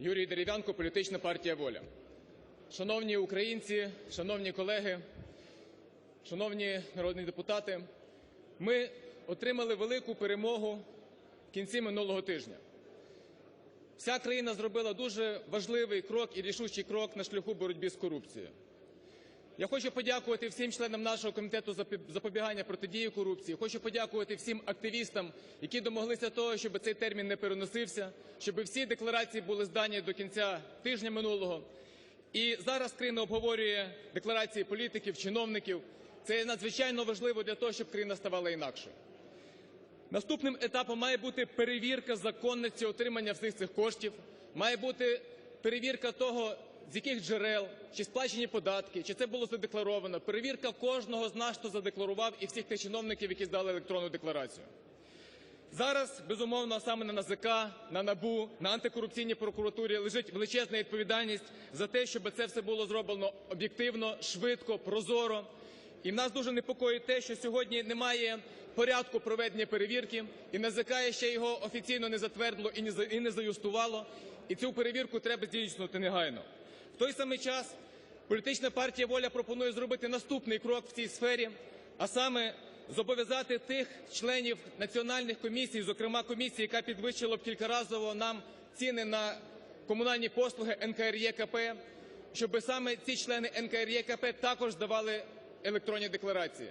Юрій Дерев'янко, політична партія Воля. Шановні українці, шановні колеги, шановні народні депутати, ми отримали велику перемогу в кінці минулого тижня. Вся країна зробила дуже важливий крок і рішучий крок на шляху боротьби з корупцією. Я хочу подякувати всім членам нашого комітету запобігання протидії корупції. Хочу подякувати всім активістам, які домоглися того, щоб цей термін не переносився, щоб всі декларації були здані до кінця тижня минулого. І зараз країна обговорює декларації політиків, чиновників. Це надзвичайно важливо для того, щоб країна ставала інакшою. Наступним етапом має бути перевірка законності отримання всіх цих коштів, має бути перевірка того, з яких джерел, чи сплачені податки, чи це було задекларовано, перевірка кожного з нас, хто задекларував, і всіх тих чиновників, які здали електронну декларацію. Зараз, безумовно, саме на НАЗК, на НАБУ, на антикорупційній прокуратурі лежить величезна відповідальність за те, щоб це все було зроблено об'єктивно, швидко, прозоро. І нас дуже непокоїть те, що сьогодні немає порядку проведення перевірки, і НАЗК ще його офіційно не затвердило і не заюстувало, і цю перевірку треба здійснювати негайно. Той самий час політична партія "Воля" пропонує зробити наступний крок в цій сфері, а саме зобов'язати тих членів національних комісій, зокрема комісії, яка підвищила б кількаразово нам ціни на комунальні послуги НКРЕКП, щоб саме ці члени НКРЕКП також здавали електронні декларації.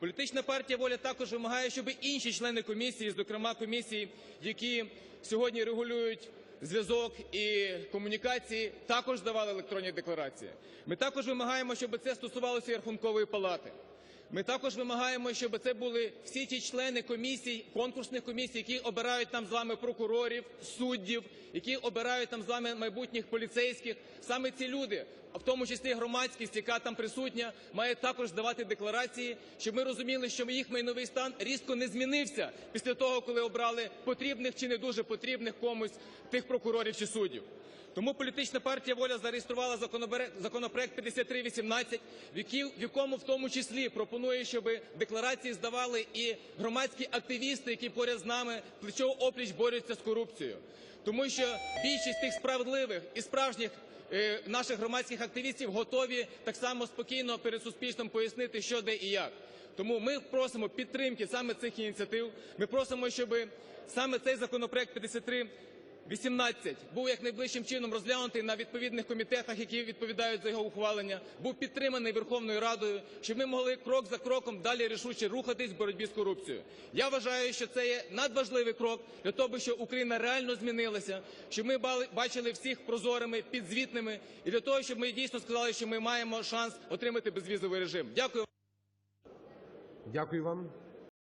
Політична партія "Воля" також вимагає, щоб інші члени комісії, зокрема комісії, які сьогодні регулюють зв'язок і комунікації, також здавали електронні декларації. Ми також вимагаємо, щоб це стосувалося і Рахункової палати. Ми також вимагаємо, щоб це були всі ті члени комісій, конкурсних комісій, які обирають нам з вами прокурорів, суддів, які обирають нам з вами майбутніх поліцейських. Саме ці люди, в тому числі громадськість, яка там присутня, має також здавати декларації, щоб ми розуміли, що їх майновий стан різко не змінився після того, коли обрали потрібних чи не дуже потрібних комусь тих прокурорів чи суддів. Тому політична партія "Воля" зареєструвала законопроект 5318, в якому в тому числі пропонує, щоб декларації здавали і громадські активісти, які поряд з нами плечо-о-пліч борються з корупцією. Тому що більшість тих справедливих і справжніх наших громадських активістів готові так само спокійно перед суспільством пояснити, що, де і як. Тому ми просимо підтримки саме цих ініціатив. Ми просимо, щоб саме цей законопроект 5318 був якнайближчим чином розглянутий на відповідних комітетах, які відповідають за його ухвалення, був підтриманий Верховною Радою, щоб ми могли крок за кроком далі рішуче рухатись в боротьбі з корупцією. Я вважаю, що це є надважливий крок для того, щоб Україна реально змінилася, щоб ми бачили всіх прозорими, підзвітними і для того, щоб ми дійсно сказали, що ми маємо шанс отримати безвізовий режим. Дякую. Дякую вам.